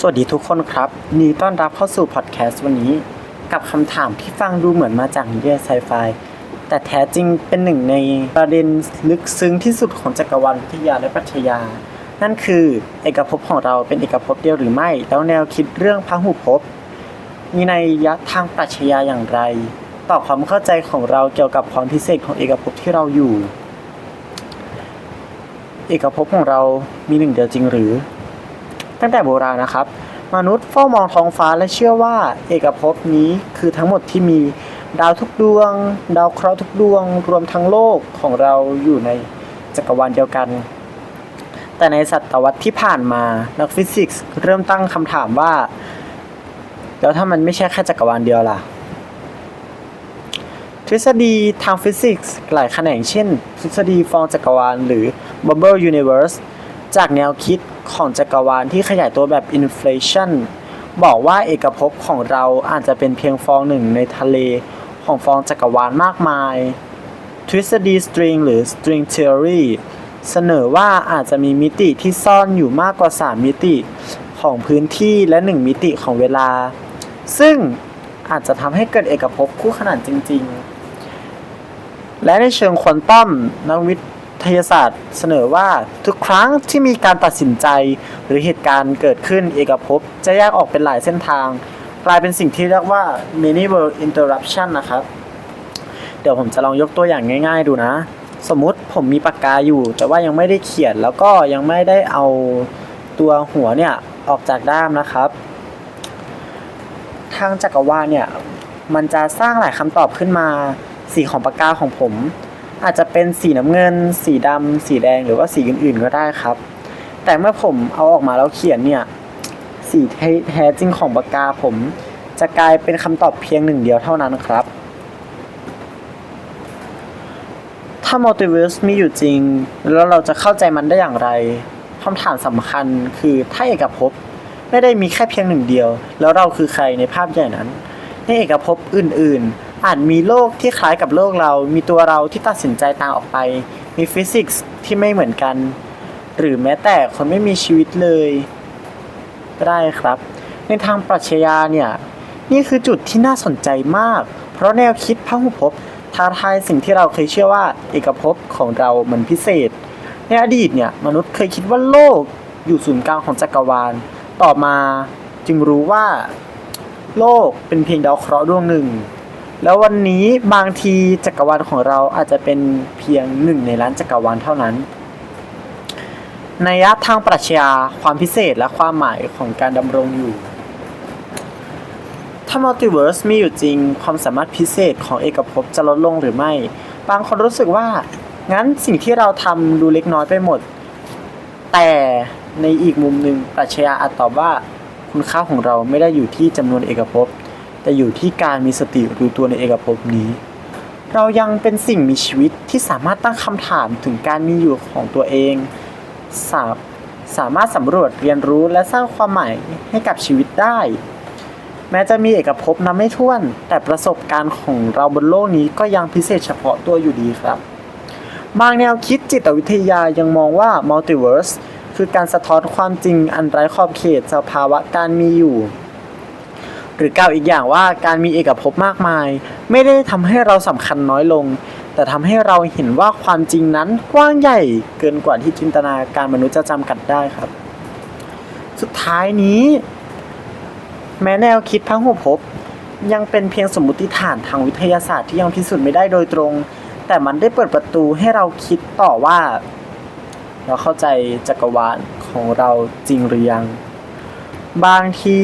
สวัสดีทุกคนครับนดีต้อนรับเข้าสู่พอดแคสต์วันนี้ กับคำถามที่ฟังดูเหมือนมาจากนิยายไซไฟแต่แท้จริงเป็นหนึ่งในประเด็นลึกซึ้งที่สุดของจักรวาลวิทยาและปรัชญา นั่นคือเอกภพของเราเป็นเอกภพเดียวหรือไม่ แล้วแนวคิดเรื่องพหุภพมีในยยะทางปรัชญาอย่างไร ต่อความเข้าใจของเราเกี่ยวกับความพิเศษของเอกภพที่เราอยู่ เอกภพของเรามีหนึ่งเดียวจริงหรือ ตั้งแต่โบราณนะครับ มนุษย์เฝ้ามองท้องฟ้าและเชื่อว่า เอกภพนี้คือทั้งหมดที่มีดาวทุกดวง ดาวเคราะห์ทุกดวง รวมทั้งโลกของเราอยู่ในจักรวาลเดียวกัน แต่ในศตวรรษที่ผ่านมานักฟิสิกส์เริ่มตั้งคำถามว่า แล้วถ้ามันไม่ใช่แค่จักรวาลเดียวล่ะ ทฤษฎีทางฟิสิกส์หลายแขนงเช่น ทฤษฎีฟองจักรวาลหรือ Bubble Universe จากแนวคิด ของจักรวาลที่ขยายตัวแบบ inflation บอกว่าเอกภพของเราอาจจะเป็นเพียงฟองหนึ่งในทะเลของฟองจักรวาลมากมาย ทฤษฎี string หรือ string theory เสนอว่าอาจจะมีมิติที่ซ่อนอยู่มากกว่า 3 มิติของพื้นที่และ 1 มิติของเวลา ซึ่งอาจจะทำให้เกิดเอกภพคู่ขนานจริง ๆ และในเชิงควอนตัมนักวิทยาศาสตร์เสนอว่าทุกครั้งที่มีการตัดสินใจ หรือเหตุการณ์เกิดขึ้นเอกภพจะแยกออกเป็นหลายเส้นทาง กลายเป็นสิ่งที่เรียกว่า many world interruption นะครับ เดี๋ยวผมจะลองยกตัวอย่างง่าย ๆ ดูนะ สมมุติผมมีปากกาอยู่ แต่ว่ายังไม่ได้เขียนแล้วก็ยังไม่ได้เอาตัวหัวเนี่ยออกจากด้ามนะครับ ทางจักรวาลเนี่ยมันจะสร้างหลายคำตอบขึ้นมาสีของปากกาของผม อาจจะเป็นสีน้ำเงิน สีดำสีแดงหรือว่าสีอื่น ๆ ก็ได้ครับ แต่เมื่อผมเอาออกมาแล้วเขียนเนี่ย สีแท้จริงของปากกาผม จะกลายเป็นคำตอบเพียงหนึ่งเดียวเท่านั้นครับ ถ้ามัลติเวิร์สมีอยู่จริง แล้วเราจะเข้าใจมันได้อย่างไรคำถามสำคัญคือถ้าเอกภพไม่ได้มีแค่เพียงหนึ่งเดียว แล้วเราคือใครในภาพใหญ่นั้น ในเอกภพอื่น ๆ อาจมีโลกที่คล้ายกับโลกเรา มีตัวเราที่ตัดสินใจต่างออกไป มีฟิสิกส์ที่ไม่เหมือนกัน หรือแม้แต่คนไม่มีชีวิตเลยก็ได้ครับ ในทางปรัชญาเนี่ย นี่คือจุดที่น่าสนใจมาก เพราะแนวคิดพหุภพท้าทายสิ่งที่เราเคยเชื่อว่าเอกภพของเรามันพิเศษ ในอดีตเนี่ยมนุษย์เคยคิดว่าโลกอยู่ศูนย์กลางของจักรวาล ต่อมาจึงรู้ว่า โลกเป็นเพียงดาวเคราะห์ดวงหนึ่ง แล้ววันนี้บางทีจักรวาลของเราอาจจะเป็นเพียงหนึ่งในล้านจักรวาลเท่านั้นในยะทางปรัชญาความพิเศษและความหมายของการดำรงอยู่ ถ้ามัลติเวิร์สมีอยู่จริง ความสามารถพิเศษของเอกภพจะลดลงหรือไม่ บางคนรู้สึกว่า งั้นสิ่งที่เราทำดูเล็กน้อยไปหมด แต่ในอีกมุมหนึ่งปรัชญาอาจตอบว่า คุณค่าของเราไม่ได้อยู่ที่จำนวนเอกภพ แต่อยู่ที่การมีสติรู้ตัวในเอกภพนี้ เรายังเป็นสิ่งมีชีวิตที่สามารถตั้งคำถามถึงการมีอยู่ของตัวเองสาสามารถสำรวจเรียนรู้และสร้างความหมายให้กับชีวิตได้ แม้จะมีเอกภพนับไม่ถ้วน แต่ประสบการณ์ของเราบนโลกนี้ก็ยังพิเศษเฉพาะตัวอยู่ดีครับ บางแนวคิดจิตวิทยายังมองว่ามัลติเวิร์สคือการสะท้อนความจริงอันไร้ขอบเขตสภาวะการมีอยู่ หรือกล่าวอีกอย่างว่าการมีเอกภพมากมาย ไม่ได้ทำให้เราสำคัญน้อยลง แต่ทำให้เราเห็นว่าความจริงนั้นกว้างใหญ่เกินกว่าที่จินตนาการมนุษย์จะจำกัดได้ครับ สุดท้ายนี้ แม้แนวคิดพหุภพยังเป็นเพียงสมมติฐานทางวิทยาศาสตร์ที่ยังพิสูจน์ไม่ได้โดยตรง แต่มันได้เปิดประตูให้เราคิดต่อว่า เราเข้าใจจักรวาลของเราจริงหรือยัง บางที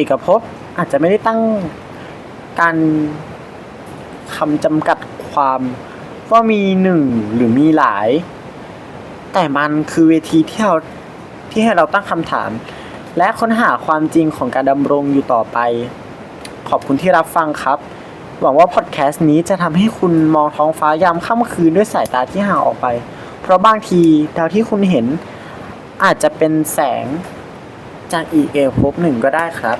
เอกภพอาจจะไม่ได้ตั้งการคำจำกัดความว่ามีหนึ่งหรือมีหลาย แต่มันคือเวทีที่เราที่ให้เราตั้งคำถาม และค้นหาความจริงของการดำรงอยู่ต่อไป ขอบคุณที่รับฟังครับ หวังว่าพอดแคสต์นี้จะทำให้คุณมองท้องฟ้ายามค่ำคืนด้วยสายตาที่ห่างออกไป เพราะบางทีดาวที่คุณเห็นอาจจะเป็นแสง จากอีกเอลภพหนึ่งก็ได้ครับ